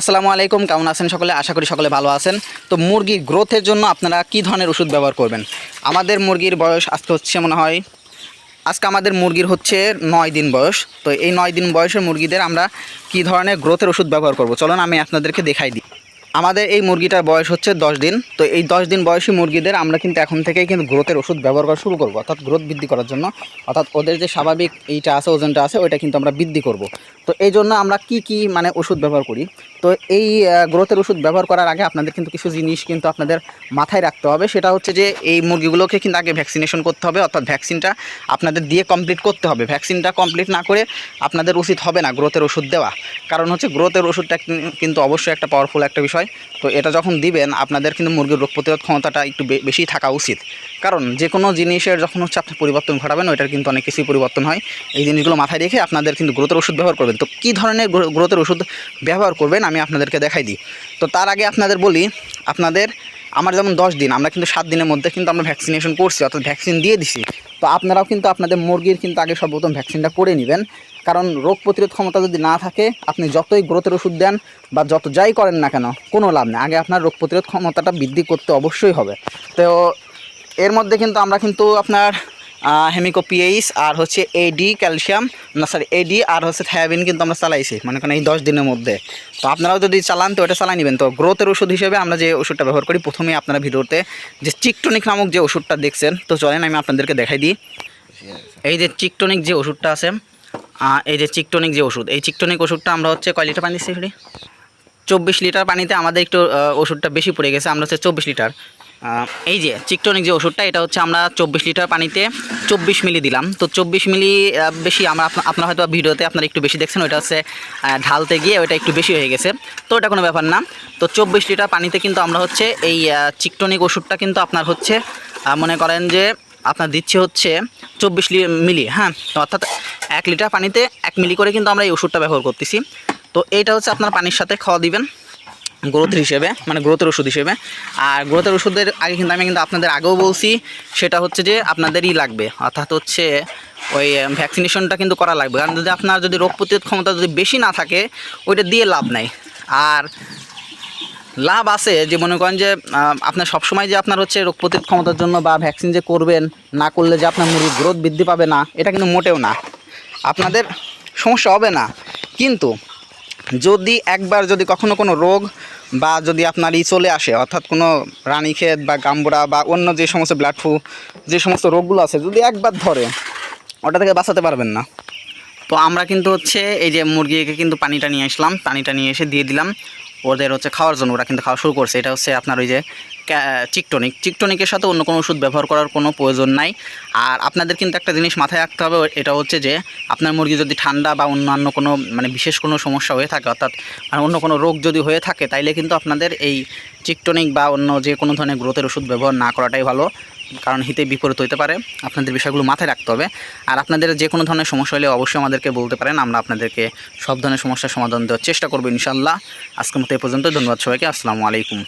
আসসালামু আলাইকুম, কেমন আছেন সকলে? আশা করি সকলে ভালো আছেন। তো মুরগির গ্রোথের জন্য আপনারা কি ধরনের ওষুধ ব্যবহার করবেন? আমাদের মুরগির বয়স আজকে হচ্ছে মনে হয়, আজকে আমাদের মুরগির হচ্ছে নয় দিন বয়স। তো এই নয় দিন বয়সের মুরগিদের আমরা কি ধরনের গ্রোথের ওষুধ ব্যবহার করব? চলুন আমি আপনাদেরকে দেখাই দিই। আমাদের এই মুরগিটার বয়স হচ্ছে দশ দিন। তো এই দশ দিন বয়সী মুরগিদের আমরা কিন্তু এখন থেকেই কিন্তু গ্রোথের ওষুধ ব্যবহার করা শুরু করব। অর্থাৎ গ্রোথ বৃদ্ধি করার জন্য। অর্থাৎ ওদের যে স্বাভাবিক এইটা আছে, ওজনটা আছে, ওইটা কিন্তু আমরা বৃদ্ধি করব। তো এই জন্য আমরা কি কি মানে ওষুধ ব্যবহার করি? তো এই গ্রোথের ওষুধ ব্যবহার করার আগে আপনাদের কিন্তু কিছু জিনিস কিন্তু আপনাদের মাথায় রাখতে হবে। সেটা হচ্ছে যে এই মুরগিগুলোকে কিন্তু আগে ভ্যাকসিনেশন করতে হবে, অর্থাৎ ভ্যাকসিনটা আপনাদের দিয়ে কমপ্লিট করতে হবে। ভ্যাকসিনটা কমপ্লিট না করে আপনাদের উচিত হবে না গ্রোথের ওষুধ দেওয়া। কারণ হচ্ছে গ্রোথের ওষুধটা কিন্তু অবশ্যই একটা পাওয়ারফুল একটা বিষয়। তো এটা যখন দিবেন, আপনাদের কিন্তু মুরগির রোগ প্রতিরোধ ক্ষমতাটা একটু বেশি থাকা উচিত। কারণ যে কোনো জিনিসের যখন হচ্ছে আপনি পরিবর্তন ঘটাবেন, ওইটার কিন্তু অনেক কিছুই পরিবর্তন হয়। এই জিনিসগুলো মাথায় রেখে আপনাদের কিন্তু গ্রোথের ওষুধ ব্যবহার করবেন। তো কী ধরনের গ্রো- গ্রোথের ওষুধ ব্যবহার করবেন আমি আপনাদেরকে দেখাই দিই। তো তার আগে আপনাদের বলি, আপনাদের, আমার যেমন দশ দিন, আমরা কিন্তু সাত দিনের মধ্যে কিন্তু আমরা ভ্যাকসিনেশন করছি, অর্থাৎ ভ্যাকসিন দিয়ে দিছি। তো আপনারাও কিন্তু আপনাদের মুরগির কিন্তু আগে সর্বপ্রথম ভ্যাকসিনটা করে নেবেন। কারণ রোগ প্রতিরোধ ক্ষমতা যদি না থাকে, আপনি যতই গ্রোথের ওষুধ দেন বা যত যাই করেন না কেন, কোনো লাভ নেই। আগে আপনার রোগ প্রতিরোধ ক্ষমতাটা বৃদ্ধি করতে অবশ্যই হবে। তো এর মধ্যে কিন্তু আমরা কিন্তু আপনার হেমিকো পিএইচ আর হচ্ছে এডি ক্যালসিয়াম না সরি এডি আর হচ্ছে থায়াবিন কিন্তু আমরা চালাইছি, মনে করেন এই দশ দিনের মধ্যে। তো আপনারাও যদি চালান, তো ওটা চালাই নেবেন। তো গ্রোথের ওষুধ হিসেবে আমরা যে ওষুধটা ব্যবহার করি, প্রথমে আপনারা ভিডিওতে যে চিকটনিক নামক যে ওষুধটা দেখছেন, তো চলেন আমি আপনাদেরকে দেখাই দিই। এই যে চিকটনিক যে ওষুধটা আছে এই যে চিকটনিক যে ওষুধ, এই চিকটনিক ওষুধটা আমরা হচ্ছে কয় লিটার পানি দিচ্ছি চব্বিশ লিটার পানিতে আমাদের একটু ওষুধটা বেশি পড়ে গেছে, আমরা হচ্ছে চব্বিশ লিটার। এই যে চিকটনিক যে ওষুধটা, এটা হচ্ছে আমরা চব্বিশ লিটার পানিতে চব্বিশ মিলি দিলাম। তো চব্বিশ মিলি বেশি আমরা আপনা- আপনারা হয়তো ভিডিওতে আপনারা একটু বেশি দেখছেন, ওইটা হচ্ছে ঢালতে গিয়ে ওইটা একটু বেশি হয়ে গেছে। তো ওটা কোনো ব্যাপার না। তো চব্বিশ লিটার পানিতে কিন্তু আমরা হচ্ছে এই চিকটনিক ওষুধটা কিন্তু আপনার হচ্ছে মনে করেন যে আপনার দিচ্ছে হচ্ছে চব্বিশ মিলি হ্যাঁ? তো অর্থাৎ এক লিটার পানিতে এক মিলি করে কিন্তু আমরা এই ওষুধটা ব্যবহার করতেছি। তো এইটা হচ্ছে আপনার পানির সাথে খাওয়া দিবেন। গ্রোথের হিসেবে মানে গ্রোথের ওষুধ হিসেবে। আর গ্রোথের ওষুধের আগে কিন্তু আমি কিন্তু আপনাদের আগেও বলছি, সেটা হচ্ছে যে আপনাদেরই লাগবে। অর্থাৎ হচ্ছে ওই ভ্যাকসিনেশনটা কিন্তু করা লাগবে। কারণ যদি আপনার যদি রোগ প্রতিরোধ ক্ষমতা যদি বেশি না থাকে, ওইটা দিয়ে লাভ নাই। আর লাভ আছে যে মনে করেন যে আপনার সবসময় যে আপনার হচ্ছে রোগ প্রতিরোধ ক্ষমতার জন্য বা ভ্যাকসিন যে করবেন, না করলে যে আপনার মুরগির গ্রোথ বৃদ্ধি পাবে না, এটা কিন্তু মোটেও না। আপনাদের সমস্যা হবে না। কিন্তু যদি একবার যদি কখনো কোনো রোগ বা যদি আপনার ই চলে আসে, অর্থাৎ কোনো রানীক্ষেত বা গাম্বুড়া বা অন্য যে সমস্ত ব্লাড ফ্লু যে সমস্ত রোগগুলো আছে, যদি একবার ধরে, ওটা থেকে বাঁচাতে পারবেন না। তো আমরা কিন্তু হচ্ছে এই যে মুরগিকে কিন্তু পানিটা নিয়ে আসলাম, পানিটা নিয়ে এসে দিয়ে দিলাম। ওদের হচ্ছে খাওয়ার জন্য ওরা কিন্তু খাওয়া শুরু করছে। এটা হচ্ছে আপনার ওই যে চিকটনিক চিকটনিকের সাথে অন্য কোনো ওষুধ ব্যবহার করার কোনো প্রয়োজন নাই। আর আপনাদের কিন্তু একটা জিনিস মাথায় রাখতে হবে, এটা হচ্ছে যে আপনার মুরগি যদি ঠান্ডা বা অন্যান্য কোনো মানে বিশেষ কোনো সমস্যা হয়ে থাকে, অর্থাৎ মানে অন্য কোনো রোগ যদি হয়ে থাকে, তাইলে কিন্তু আপনাদের এই চিকটনিক বা অন্য যে কোনো ধরনের গ্রোথের ওষুধ ব্যবহার না করাটাই ভালো, কারণ হিতে বিপরীত হতে পারে। আপনাদের বিষয়গুলো মাথায় রাখতে হবে। আর আপনাদের যে কোনো ধরনের সমস্যা হলে অবশ্যই আমাদেরকে বলতে পারেন, আমরা আপনাদেরকে সব ধরনের সমস্যার সমাধান দেওয়ার চেষ্টা করব ইনশাল্লাহ আজকের মতো এই পর্যন্ত, ধন্যবাদ সবাইকে, আসসালামু আলাইকুম।